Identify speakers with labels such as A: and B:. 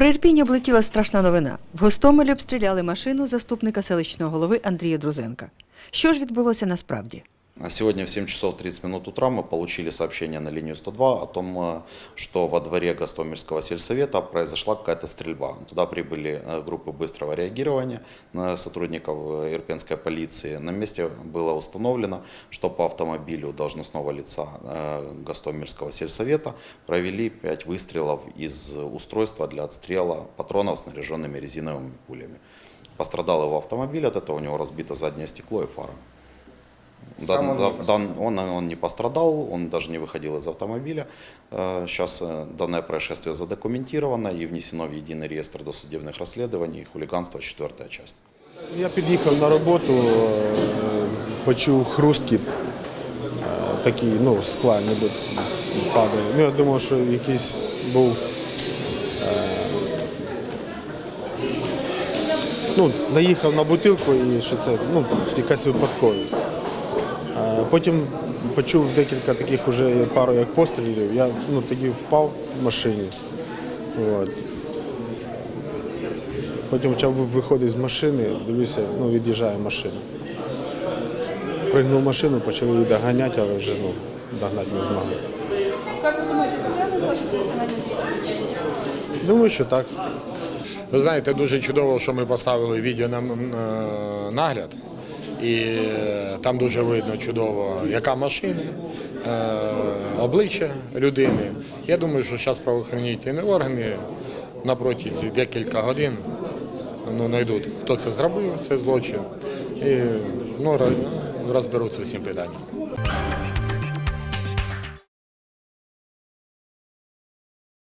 A: Про Ірпінь облетіла страшна новина. В Гостомелі обстріляли машину заступника селищного голови Андрія Друзенка. Що ж відбулося насправді?
B: А Сегодня в 7 часов 30 минут утра мы получили сообщение на линию 102 о том, э, что во дворе Гостомельского сельсовета произошла какая-то стрельба. Туда прибыли э, группы быстрого реагирования на сотрудников э, ирпенской полиции. На месте было установлено, что по автомобилю должностного лица э, Гостомельского сельсовета провели 5 выстрелов из устройства для отстрела патронов, снаряженными резиновыми пулями. Пострадал его автомобиль, от этого у него разбито заднее стекло и фара.
C: Сам
B: Дан-
C: он не
B: да- дан- он, он не пострадал, он даже не выходил из автомобиля. Сейчас данное происшествие задокументировано и внесено в единый реестр досудебных расследований. Хулиганство, четвертая часть.
C: Я під'їхав на роботу, е, почув хрусткіт, е, такий, ну, скла ніби падає. Ну, я думав, що якийсь був. е, Ну, наїхав на бутилку і що це, ну, якась випадковість. Е, Потім почув декілька таких уже пару як пострілів. Я ну, тоді впав в машині. От. Потім почав ви- виходити з машини, дивлюся, ну, від'їжджає машина. Пригнув машину, почали її доганяти, але вже ну, догнати не змогли.
D: Деятельностью?
C: Думаю, що так.
E: Ви знаєте, дуже чудово, що ми поставили відео на нагляд, і е, там дуже видно чудово, яка машина, е, обличчя людини. Я думаю, що зараз правоохоронні органи на протязі декілька годин ну, знайдуть, хто це зробив, це злочин, і ну, розберуться з цим питанням.